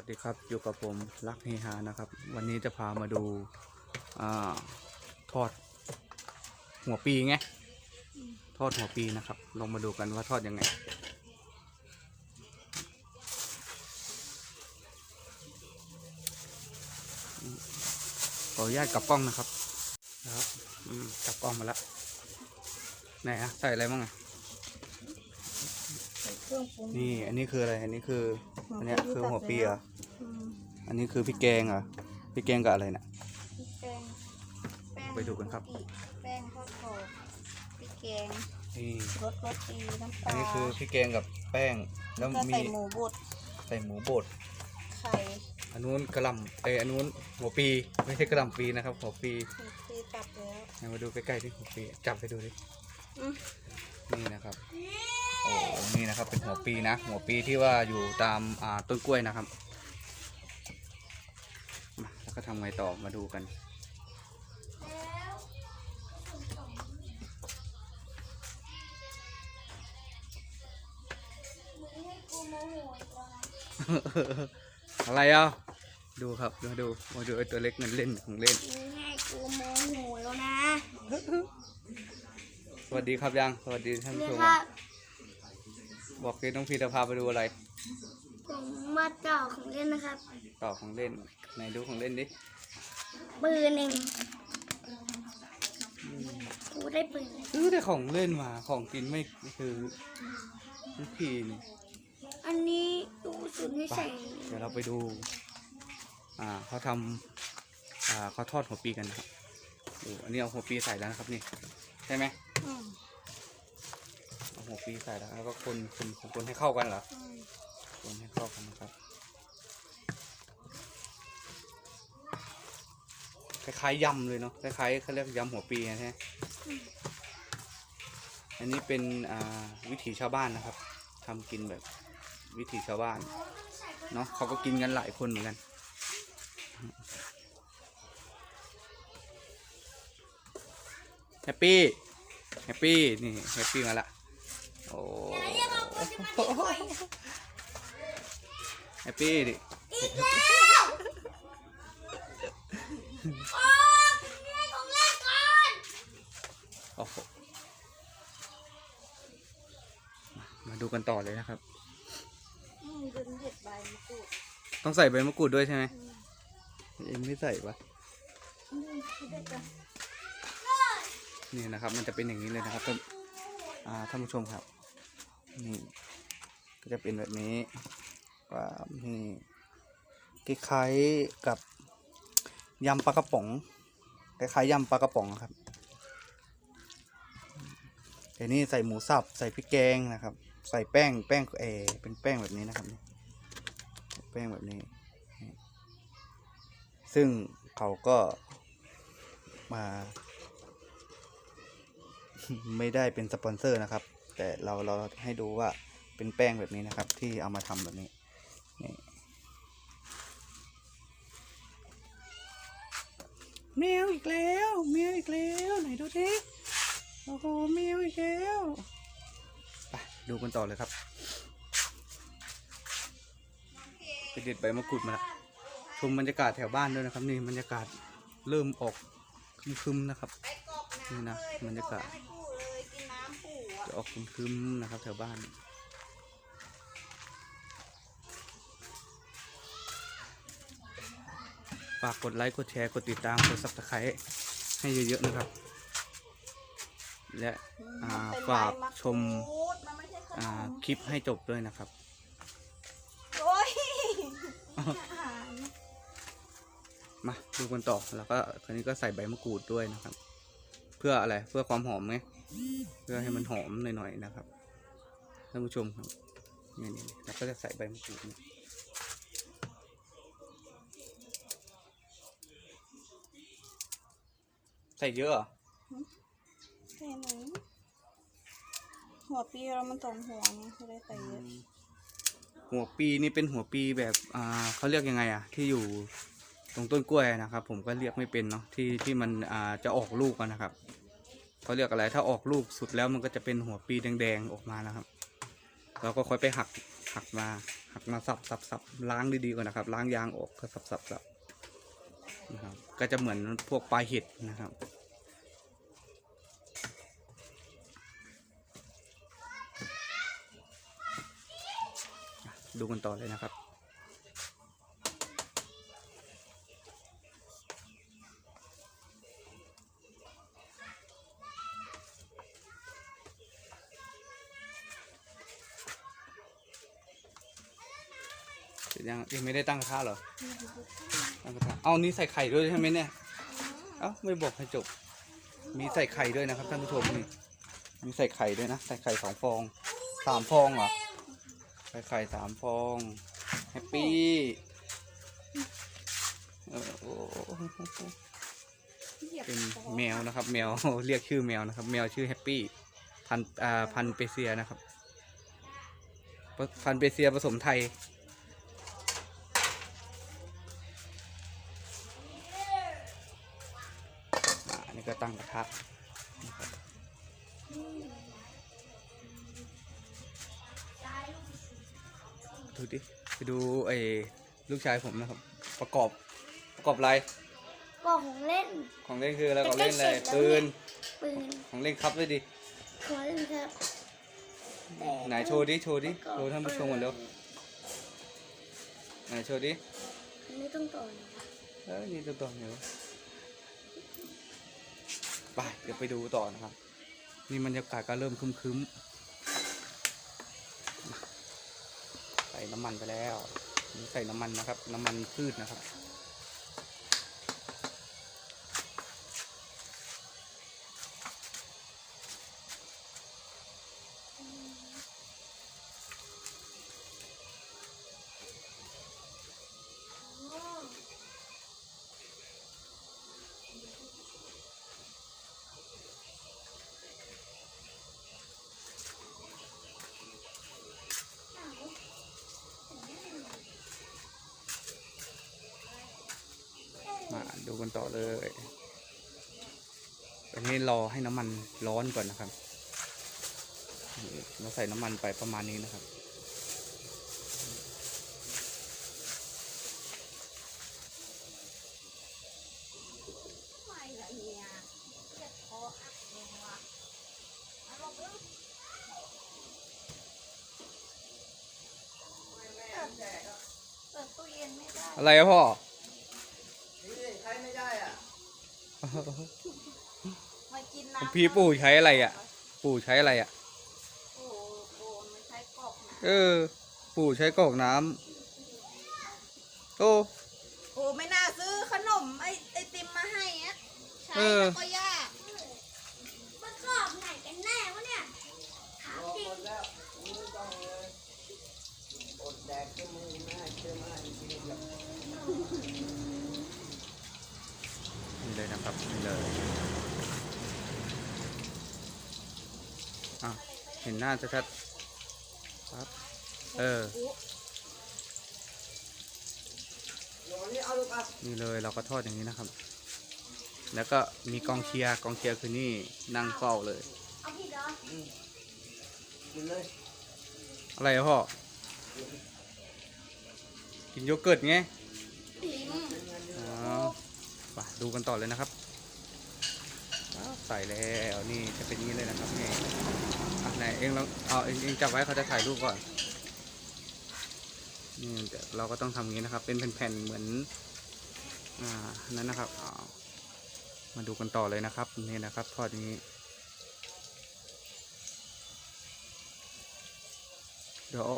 วัสดีครับอยู่กับผมรักเฮฮานะครับ วันนี้จะพามาดูอาทอดหัวปีไงทอดหัวปีนะครับ ลงมาดูกันว่าทอดยังไง ขออนุญาตกลับกล้องนะครับนะครับกลับกล้องมาแล้วไหนอะใส่อะไรบ้างอะ เครื่องปรุงนี่อันนี้คืออะไร อันนี้คือ อันเนี้ยคือหัวปีเหรออืมอันนี้คือพริกแกงเหรอพริกแกงกับอะไรเนี่ย พริกแกงแป้งไปดูกันครับกะปิแป้งทอดกรอบพริกแกงนี่รสรสดีน้ำปอันลานี้คือพริกแกงกับแป้ง แล้วก็มีใส่หมูบดใส่หมูบด ไข่อันนู้นกระหลำเอยอันนู้นหัวปี ไม่ใช่กระหลำปีนะครับ หัวปีที่ตับแล้วเอามาดูใกล้ๆที่หัวปี จับไปดูดิ อืมนี่นะครับโอ้ นี่นะครับเป็นหัวปีนะ หัวปีที่ว่าอยู่ตามอ่าต้นกล้วยนะครับมาแล้วก็ทำไงต่อมาดูกันอะไรอะดูครับดูดูมาดูไอ้ตัวเล็กนั่นเล่นของเล่นมึงให้กูโมโหแล้วนะ สวัสดีครับยัง สวัสดีท่านผู้นี่ชมค่ะ บอกเลยน้องพีจะพาไปดูอะไรผมมาเจ่อของเล่นนะครับ ต่อของเล่นไหนดูของเล่นดิปืนเองกูได้ปืนซื้อแต่ของเล่นมาของกินไม่คือทุกทีนี่อันนี้ดูสุดที่ไปใส่เดี๋ยวเราไปดู อ่าเขาทำอ่าเขาทอดหัวปีกันนะครับดูอันนี้เอาหัวปีใส่แล้วนะครับนี่ใช่ไหมอืมเอา หัวปีใส่แล้วแล้วก็คนคนคนคนให้เข้ากันเหรอคนให้เข้ากันนะครับคล้ายๆยำเลยเนาะคล้ายๆเขาเรียกยำหัวปีนะใช่ไหมอันนี้เป็นวิถีชาวบ้านนะครับทำกินแบบวิถีชาวบ้านเนาะเขาก็กินกันหลายคนเหมือนกันแฮปปี้แฮปปี้นี่แฮปปี้มาละ โอ้แฮปปี้ดิโอ้โหมามาดูกันต่อเลยนะครับอืมดึงเห็ดใบมะกรูดต้องใส่ใบมะกรูดด้วยใช่ไหมเอ็มไม่ใส่ปะอืมไม่ได้จ้ะนี่นะครับ มันจะเป็นอย่างนี้เลยนะครับ ท่านอ่าท่านผู้ชมครับนี่ก็จะเป็นแบบนี้ว่านี่คล้ายๆกับยำปลากระป๋องคล้ายๆยำปลากระป๋องครับแต่นี่ใส่หมูสับใส่พริกแกงนะครับ ใส่แป้งแป้งเอเป็นแป้งแบบนี้นะครับนี่แป้งแบบนี้ ซึ่งเขาก็มา ไม่ได้เป็นสปอนเซอร์นะครับ แต่เราเราให้ดูว่าเป็นแป้งแบบนี้นะครับ ที่เอามาทำแบบนี้นี่แมวอีกแล้วแมวอีกแล้วไหนดูดิโอ้โหแมวอีกแล้วไปดูกันต่อเลยครับไปเด็ดใบมะกรูดมาละชมบรรยากาศแถวบ้านด้วยนะครับ นี่บรรยากาศเริ่มออกครึมๆนะครับไปกรอกนี่นะน้ำเลยบรรยากาศ จะออกครึมๆนะครับแถวบ้าน ฝากกดไลค์ กดแชร์ กดติดตาม กด subscribe ให้เยอะๆนะครับ และอ่ามันเป็นฝากใบะชมกรูดมันไม่ใช่ขนอ่ามคลิปให้จบด้วยนะครับ โอ้ยอาหารมาดูกันต่อ แล้วก็คราวนี้ก็ใส่ใบมะกรูดด้วยนะครับ เพื่ออะไร เพื่อความหอมไง เพื่อให้มันหอมหน่อยๆนะครับท่านผู้ชมครับนี่นี่เราก็จะใส่ใบมะกรูดนี่ใส่เยอะเหรอใช่ไหมหัวปีเรามันสองหัวไงไม่ได้ใส่เยอะหัวปีนี่เป็นหัวปีแบบอ่าเขาเรียกยังไงอะที่อยู่ตรงต้นกล้วยนะครับ ผมก็เรียกไม่เป็นเนาะที่ที่มันอ่าจะออกลูกกันนะครับ เขาเรียกอะไรถ้าออกลูกสุดแล้วมันก็จะเป็นหัวปีแดงๆออกมานะครับ เราก็ค่อยไปหักหักมาหักหักมาสับสับสับล้างดีๆก่อนนะครับ ล้างยางออกก็สับสับสับนะครับก็จะเหมือนพวกปลาเห็ดนะครับ ดูกันต่อเลยนะครับ ยังยังไม่ได้ตั้งกระทะเหรอตั้งกระทะเอานี่ใส่ไข่ด้วยใช่ไหมเนี่ยเอ้าไม่บอกให้จบ มีใส่ไข่ด้วยนะครับท่านผู้ชมนี่มีใส่ไข่ด้วยนะใส่ไข่สองฟองสามฟองเหรอใส่ไข่สามฟองแฮปปี้เออโอ้เป็นแมวนะครับ แมวเรียกชื่อแมวนะครับ แมวชื่อแฮปปี้พันอ่าพันเปเซียนะครับ พันเปเซียผสมไทย นี้ก็ตั้งกระทะนะครับดูดิไปดูไอ้ลูกชายผมนะครับ ประกอบประกอบอะไรกล่องของเล่น ของเล่นคืออะไรของเล่นอะไรใกล้ๆเสร็จแล้ว ปืนปืนของเล่นครับด้วยดิขอเล่นครับแต่ไหนโชว์ดิโชว์ดิโชว์ท่านผู้ชมก่อนเร็วไหนโชว์ดิไม่ต้องต่อนะเอ้ยนี่ตัวต่อเดี๋ยว ไปเดี๋ยวไปดูต่อนะครับ นี่บรรยากาศก็เริ่มคึ้มๆมใส่น้ำมันไปแล้ว ใส่น้ำมันนะครับ น้ำมันพืชนะครับ ดูกันต่อเลยอันนี้รอให้น้ำมันร้อนก่อนนะครับนี่เราใส่น้ำมันไปประมาณนี้นะครับไม่ละเนี่ยเจ็บคออักเองว่ะเอาลงเร็วเปิดตู้เย็นไม่ได้อะไรอะพ่อ ใช้ไม่ได้อะ มากินน้ำพี่ปู่ใช้อะไรอะปู่ใช้อะไรอะโอ้โหมันใช้กรอกนะเออ ปู่ใช้กรอกน้ำโอ้ โอ้ไม่น่าซื้อขนมไอไอติมมาให้อะใช้เออแล้วก็ยาก มันกรอบไหนกันแน่วะเนี่ยถามจริง หมดแล้วไม่ต้องเลยอดแดกก็มือไม่ให้เชื่อไม่ให้จริงๆ นี่เลยนะครับนี่เลยอะเห็นหน้าชัดๆครับ เออเดี๋ยววันนี้เอาลูกอะนี่เลยเราก็ทอดอย่างนี้นะครับ แล้วก็มีกองเชียร์กองเชียร์คือนี่นั่งเฝ้าเลยเอาผิดเหรอกินเลยอะไรอะพ่อ กินโยเกิร์ตไงติมอ๋อ ไปดูกันต่อเลยนะครับใส่แล้วนี่จะเป็นนี้เลยนะครับนี่อะไหนเองเราเอาเองเองจับไว้เขาจะถ่ายรูปก่อนนี่เราก็ต้องทำงนี้นะครับ เป็นแผ่นๆเหมือนอ่านั้นนะครับมาดูกันต่อเลยนะครับนี่นะครับทอดอย่างนี้เดี๋ยว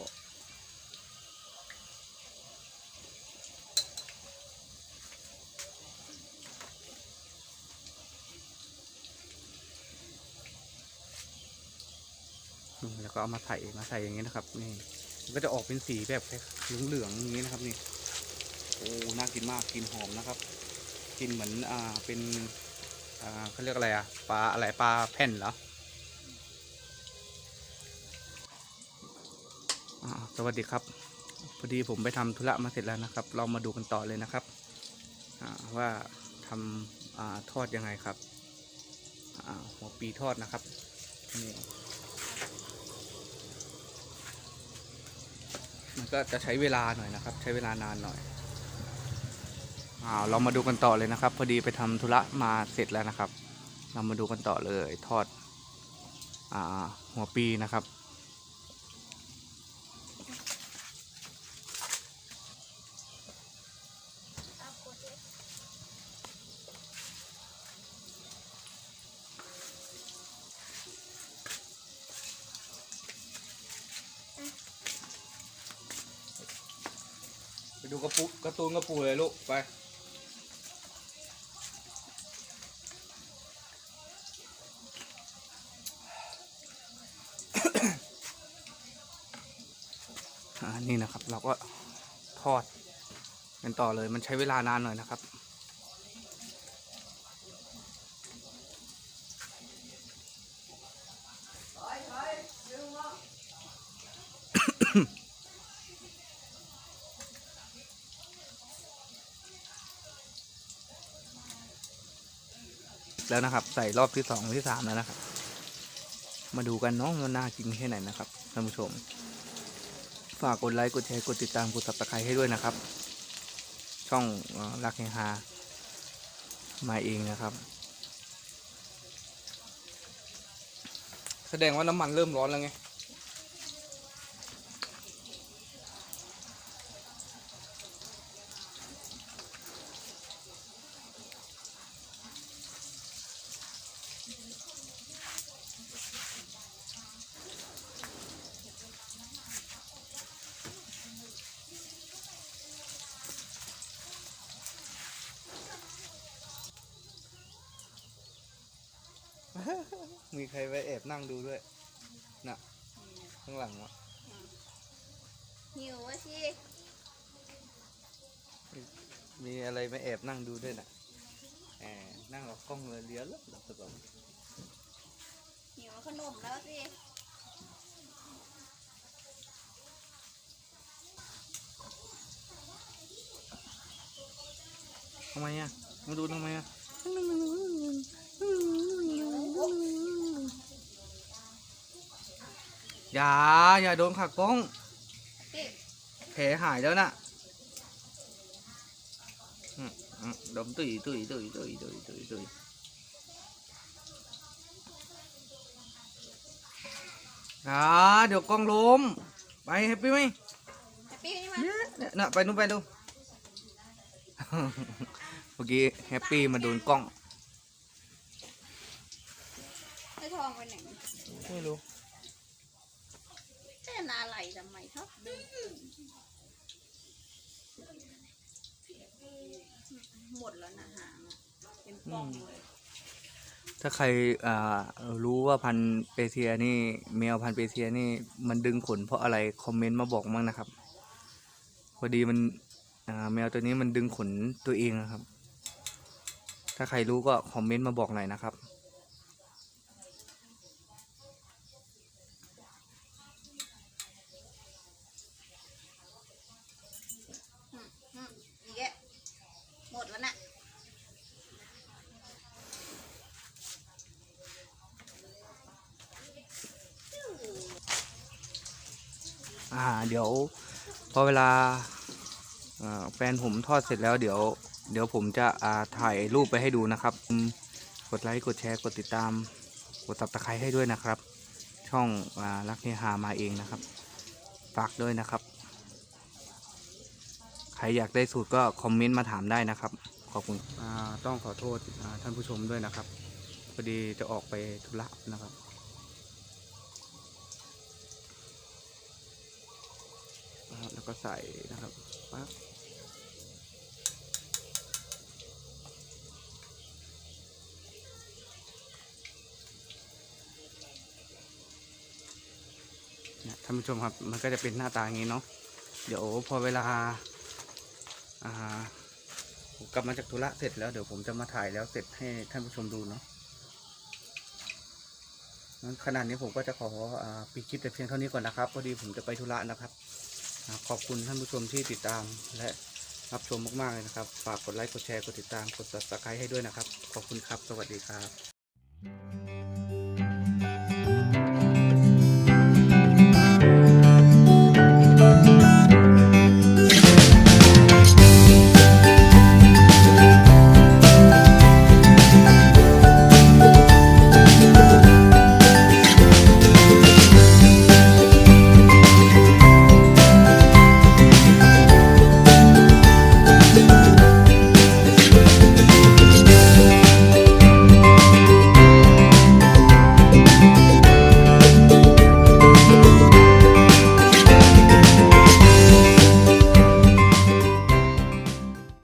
แล้วก็เอามาใส่มาใส่อย่างนี้นะครับ นี่มันก็จะออกเป็นสีแบบเหลืองๆอย่างนี้นะครับนี่โอ้น่ากินมากกินหอมนะครับ กินเหมือนอ่าเป็นอ่าเขาเรียกอะไรอะปลาอะไรปลาแผ่นเหรอสวัสดีครับ พอดีผมไปทำธุระมาเสร็จแล้วนะครับ เรามาดูกันต่อเลยนะครับว่าทำอทอดยังไงครับหัวปีทอดนะครับนี่ มันก็จะใช้เวลาหน่อยนะครับ ใช้เวลานานหน่อยอ้าวเรามาดูกันต่อเลยนะครับ พอดีไปทำธุระมาเสร็จแล้วนะครับ เรามาดูกันต่อเลยทอดอ่าหัวปีนะครับ ดูกระปุกระตูนกระปูเลยลูกไปอ่านี่นะครับ เราก็ทอดกันต่อเลยมันใช้เวลานานหน่อยนะครับ ถอยถอยดึงมา แล้วนะครับ ใส่รอบที่สองที่สามแล้วนะครับ มาดูกันเนาะมันน่ากินแค่ไหนนะครับท่านผู้ชม ฝากกดไลค์กดแชร์กดติดตามกดซับสไครต์ให้ด้วยนะครับ ช่องรักเฮฮามาเองนะครับ แสดงว่าน้ำมันเริ่มร้อนแล้วไง มีใครไปแอบนั่งดูด้วย น่ะ ข้างหลังวะหิวอะสิมีอะไรมาแอบนั่งดูด้วยน่ะแอบนั่งกับกล้องเลยเลี้ยวแล้วแล้วก็หิวขนมแล้วสิทำไมอะมาดูทำไมอะ หิว อย่าอย่าโดนขักกล้องพี่แผลหายแล้วน่ะอืมอืมดมตุยตุยตุยตุยตุยตุยตุยอ่าเดี๋ยวกล้องล้มไปแฮปปี้ไหมแฮปปี้นี่มาเนี่ยเนี่ยน่ะไปนู่นไปดูเมื่อกี้แฮปปี้มาโดนกล้องไอ้ทองไปไหนไม่รู้ เจ้านาไหลทำไมชอบดึงหมดแล้วนะหางเป็นปองเลย ถ้าใครอ่ารู้ว่าพันธุ์เปเซียนี่แมวพันธุ์เปเซียนี่มันดึงขนเพราะอะไรคอมเมนต์มาบอกมั่งนะครับพอดีมันอ่าแมวตัวนี้มันดึงขนตัวเองนะครับ ถ้าใครรู้ก็คอมเมนต์มาบอกหน่อยนะครับ อืมอืมอีกแกหมดแล้วน่ะ อ่า เดี๋ยวพอเวลาแฟนผมทอดเสร็จแล้วเดี๋ยว เดี๋ยวผมจะอ่าถ่ายรูปไปให้ดูนะครับ กดไลค์กดแชร์กดติดตาม กดตับตะไคร้ให้ด้วยนะครับ ช่องอรักเฮฮามาเองนะครับฝากด้วยนะครับ ใครอยากได้สูตรก็คอมเมนต์มาถามได้นะครับขอบคุณต้องขอโทษท่านผู้ชมด้วยนะครับพอดีจะออกไปธุระนะครับ นะครับ แล้วก็ใส่นะครับปั๊บท่านผู้ชมครับ มันก็จะเป็นหน้าตาอย่างนี้เนาะ เดี๋ยวพอเวลา อ่ากลับมาจากธุระเสร็จแล้วเดี๋ยวผมจะมาถ่ายแล้วเสร็จให้ท่านผู้ชมดูเนาะขนาดนี้ผมก็จะขออปิดคลิปแต่เพียงเท่านี้ก่อนนะครับ พอดีผมจะไปธุระนะครับ ขอบคุณท่านผู้ชมที่ติดตามและรับชมมากๆเลยนะครับ ฝากกดไลค์ กดแชร์ กดติดตาม กด subscribe ให้ด้วยนะครับ ขอบคุณครับ สวัสดีครับ